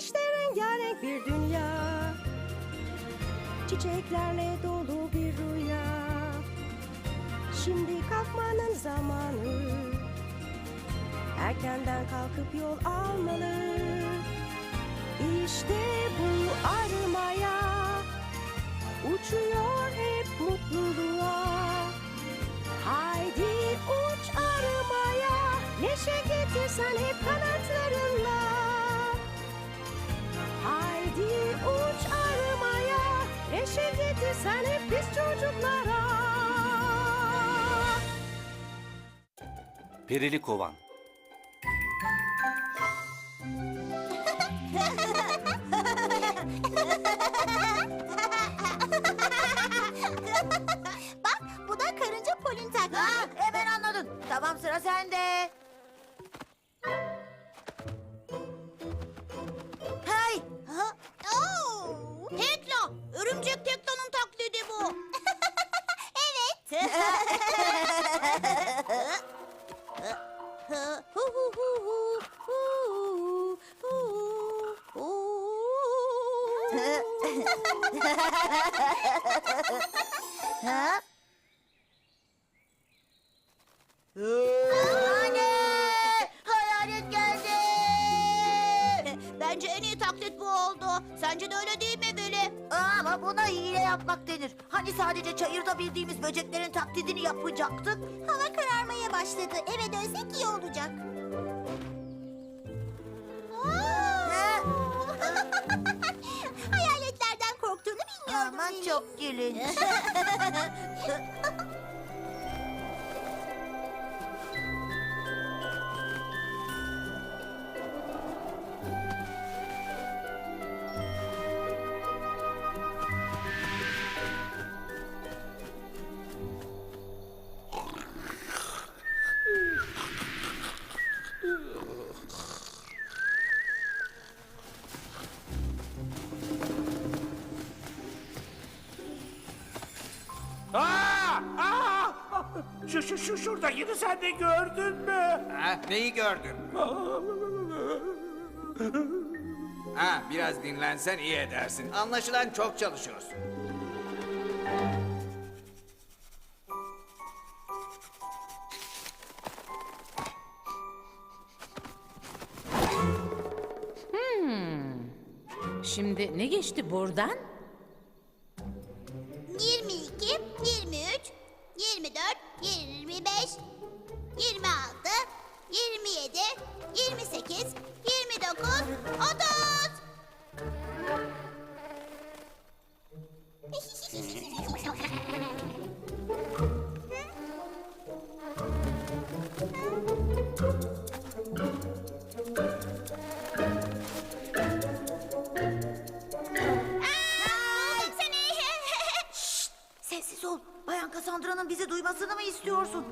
İşte rengarenk bir dünya. Çiçeklerle dolu bir rüya. Şimdi kalkmanın zamanı. Erkenden kalkıp yol almalı. İşte bu arımaya Perili Kovan Bak bu da karınca polin taklidi. Ha, hemen anladın. Tamam sıra sende. Hey! Ha? Oo! Tekla. Örümcek Tekla'nın Ha? Anne! Hayalet geldi! Bence en iyi taklit bu oldu. Sence de öyle değil mi Billy? Ama buna hile yapmak denir. Hani sadece çayırda bildiğimiz böceklerin taklidini yapacaktık. Hava kararmaya başladı. Eve dönsek iyi olacak. Billy. çok gülünç. Şu şu şu şuradakini sen de gördün mü? Ha, neyi gördün? Ha, biraz dinlensen iyi edersin. Anlaşılan çok çalışıyorsun. Şimdi ne geçti buradan? Sessiz ol. Bayan Cassandra'nın bizi duymasını mı istiyorsun?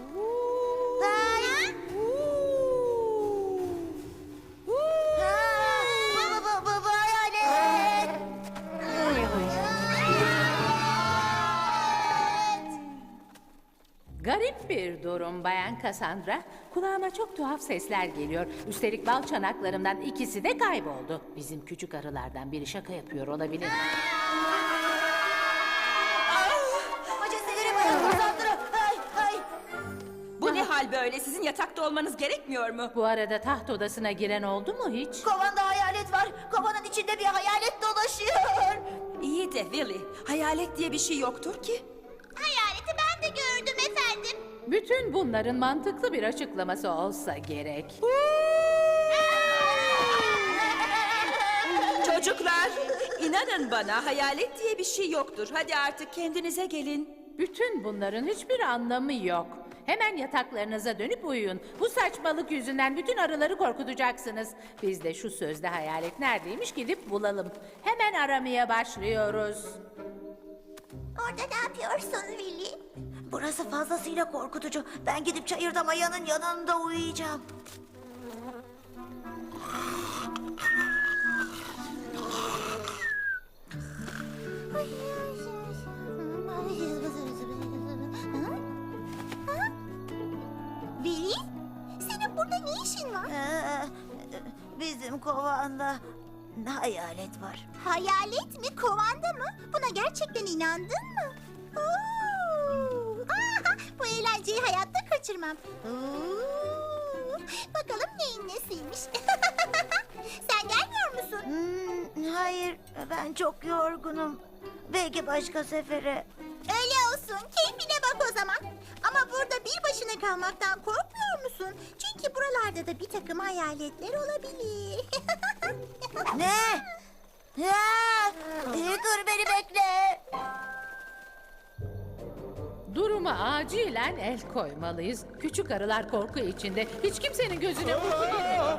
Garip bir durum Bayan Cassandra. Kulağıma çok tuhaf sesler geliyor. Üstelik bal çanaklarımdan ikisi de kayboldu. Bizim küçük arılardan biri şaka yapıyor olabilir. Böyle? Sizin yatakta olmanız gerekmiyor mu? Bu arada taht odasına giren oldu mu hiç? Kovanda hayalet var. Kovanın içinde bir hayalet dolaşıyor. İyi de Willy, hayalet diye bir şey yoktur ki. Hayaleti ben de gördüm efendim. Bütün bunların mantıklı bir açıklaması olsa gerek. Çocuklar, inanın bana hayalet diye bir şey yoktur. Hadi artık kendinize gelin. Bütün bunların hiçbir anlamı yok. Hemen yataklarınıza dönüp uyuyun. Bu saçmalık yüzünden bütün arıları korkutacaksınız. Biz de şu sözde hayalet neredeymiş gidip bulalım. Hemen aramaya başlıyoruz. Orada ne yapıyorsun Willy? Burası fazlasıyla korkutucu. Ben gidip çayırda Maya'nın yanında uyuyacağım. Burada ne işin var? Ee, bizim kovanda hayalet var. Hayalet mi kovanda mı? Buna gerçekten inandın mı? Oo! Aha, bu eğlenceyi hayatta kaçırmam. Oo! Bakalım neyin nesiymiş. Sen gelmiyor musun? Hmm, hayır, ben çok yorgunum. Belki başka sefere. Öyle olsun. Keyfine bak o zaman. Ama burada bir başına kalmaktan korkmuyor musun? Çünkü buralarda da bir takım hayaletler olabilir. Ne? Ya, dur beni bekle. Duruma acilen el koymalıyız. Küçük arılar korku içinde. Hiç kimsenin gözüne uyku girmiyor.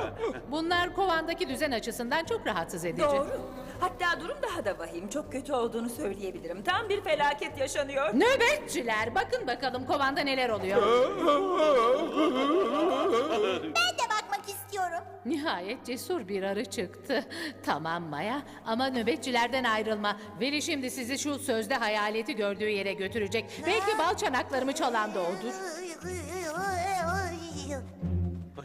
Bunlar kovandaki düzen açısından çok rahatsız edici. Doğru. Hatta durum daha da vahim. Çok kötü olduğunu söyleyebilirim. Tam bir felaket yaşanıyor. Nöbetçiler bakın bakalım kovanda neler oluyor. ben de bakmak istiyorum. Nihayet cesur bir arı çıktı. Tamam Maya ama nöbetçilerden ayrılma. Veli şimdi sizi şu sözde hayaleti gördüğü yere götürecek. Belki bal çanaklarımı çalan da odur.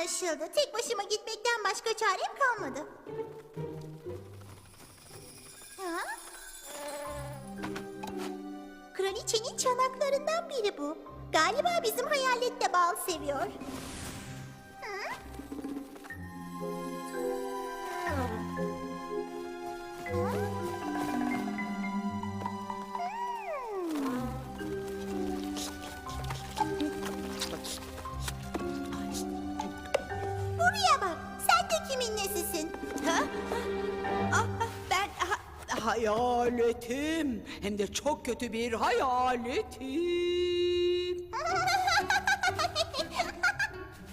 Anlaşıldı. Tek başıma gitmekten başka çarem kalmadı. Ha? Kraliçenin çanaklarından biri bu. Galiba bizim hayalet de bal seviyor. Hı? Buraya hayaletim. Hem de çok kötü bir hayaletim.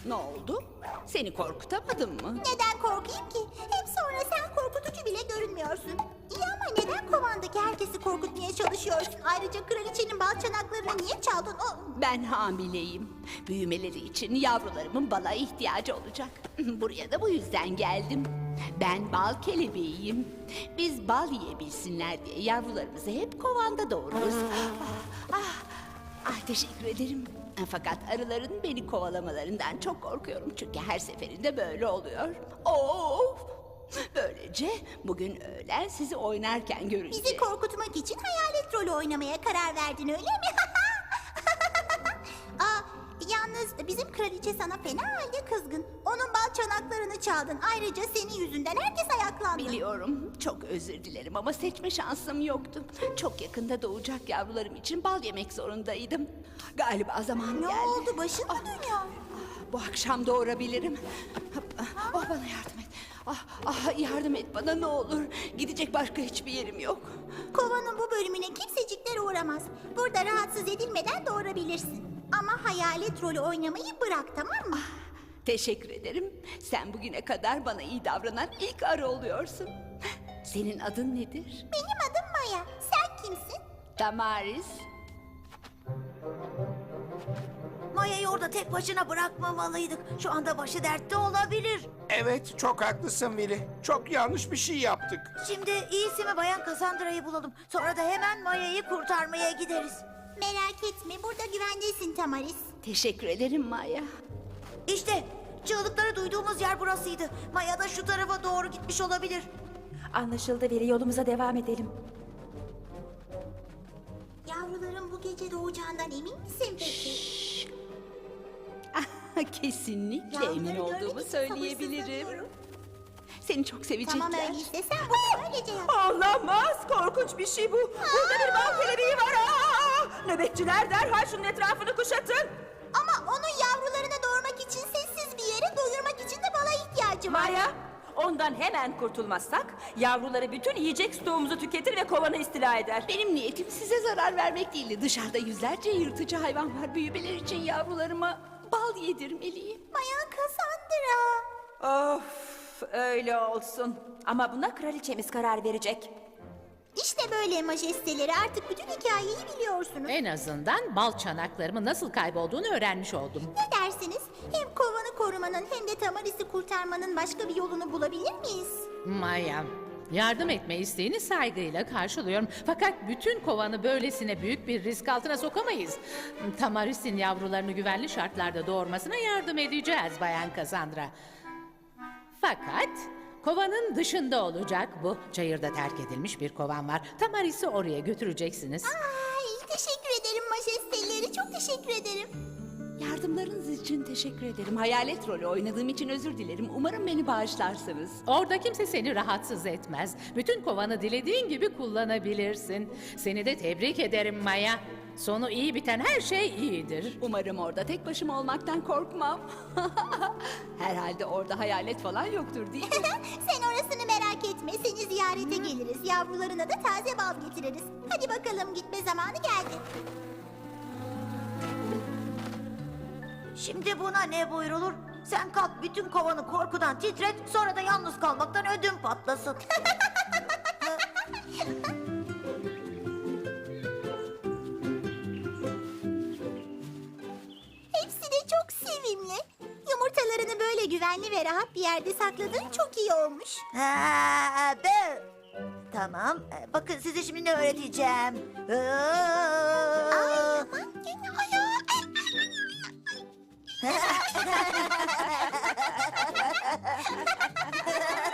ne oldu? Seni korkutamadım mı? Neden korkayım ki? Hem sonra sen korkutucu bile görünmüyorsun. İyi ama neden kovandaki herkesi korkutmaya çalışıyorsun? Ayrıca kraliçenin bal çanaklarını niye çaldın? O... Ben hamileyim. Büyümeleri için yavrularımın bala ihtiyacı olacak. Buraya da bu yüzden geldim. Ben bal kelebeğiyim. Biz bal yiyebilsinler diye yavrularımızı hep kovanda doğururuz. Ah, ah, ah, teşekkür ederim. Fakat arıların beni kovalamalarından çok korkuyorum. Çünkü her seferinde böyle oluyor. Of! Böylece bugün öğlen sizi oynarken göreceğim. Bizi korkutmak için hayalet rolü oynamaya karar verdin öyle mi? Aa, yalnız bizim kraliçe sana fena halde kızgın. Çanaklarını çaldın. Ayrıca senin yüzünden herkes ayaklandı. Biliyorum. Çok özür dilerim ama seçme şansım yoktu. Çok yakında doğacak yavrularım için bal yemek zorundaydım. Galiba zaman Ne geldi. oldu? Başın mı dönüyor? Bu akşam doğurabilirim. Oh bana yardım et. Ah, ah, yardım et bana ne olur. Gidecek başka hiçbir yerim yok. Kovanın bu bölümüne kimsecikler uğramaz. Burada rahatsız edilmeden doğurabilirsin. Ama hayalet rolü oynamayı bırak tamam mı? Teşekkür ederim. Sen bugüne kadar bana iyi davranan ilk arı oluyorsun. Senin adın nedir? Benim adım Maya. Sen kimsin? Damaris. Maya'yı orada tek başına bırakmamalıydık. Şu anda başı dertte olabilir. Evet çok haklısın Veli. Çok yanlış bir şey yaptık. Şimdi iyisi mi Bayan Cassandra'yı bulalım. Sonra da hemen Maya'yı kurtarmaya gideriz. Merak etme burada güvendesin Tamaris. Teşekkür ederim Maya. İşte çığlıkları duyduğumuz yer burasıydı. Maya da şu tarafa doğru gitmiş olabilir. Anlaşıldı Veli yolumuza devam edelim. Yavruların bu gece doğacağından emin misin peki? Kesinlikle emin Yavruları olduğumu görmek için söyleyebilirim. sabırsızlanıyorum. Seni çok sevecekler. Tamam öyleyse sen bunu böylece yap. Olamaz. Korkunç bir şey bu. Burada bir bal kelebeği var. Aa! Nöbetçiler derhal şunun etrafını kuşatın. Ama onun yavrularını doğurmak için sessiz bir yere doyurmak için de bala ihtiyacı var. Maya, ondan hemen kurtulmazsak yavruları bütün yiyecek stoğumuzu tüketir ve kovanı istila eder. Benim niyetim size zarar vermek değildi. Dışarıda yüzlerce yırtıcı hayvan var. Büyümeler için yavrularıma bal yedirmeliyim. Maya Cassandra. Of öyle olsun. Ama buna kraliçemiz karar verecek. İşte böyle majesteleri artık bütün hikayeyi biliyorsunuz. En azından bal çanaklarımın nasıl kaybolduğunu öğrenmiş oldum. Ne dersiniz? Hem kovanı korumanın hem de Tamaris'i kurtarmanın başka bir yolunu bulabilir miyiz? Maya, yardım etme isteğini saygıyla karşılıyorum. Fakat bütün kovanı böylesine büyük bir risk altına sokamayız. Tamaris'in yavrularını güvenli şartlarda doğurmasına yardım edeceğiz Bayan Cassandra. Fakat kovanın dışında olacak bu. Çayırda terk edilmiş bir kovan var. Tamaris'i oraya götüreceksiniz. Ay teşekkür ederim majesteleri çok teşekkür ederim. Yardımlarınız için teşekkür ederim. Hayalet rolü oynadığım için özür dilerim. Umarım beni bağışlarsınız. Orada kimse seni rahatsız etmez. Bütün kovanı dilediğin gibi kullanabilirsin. Seni de tebrik ederim Maya. Sonu iyi biten her şey iyidir. Umarım orada tek başıma olmaktan korkmam. Herhalde orada hayalet falan yoktur değil mi? Sen orasını merak etme seni ziyarete geliriz. Yavrularına da taze bal getiririz. Hadi bakalım gitme zamanı geldi. Şimdi buna ne buyrulur? Sen kalk bütün kovanı korkudan titret sonra da yalnız kalmaktan ödüm patlasın. güvenli ve rahat bir yerde sakladığın çok iyi olmuş. Ha, be. Tamam. e, Bakın size şimdi ne öğreteceğim. Gene ayağı.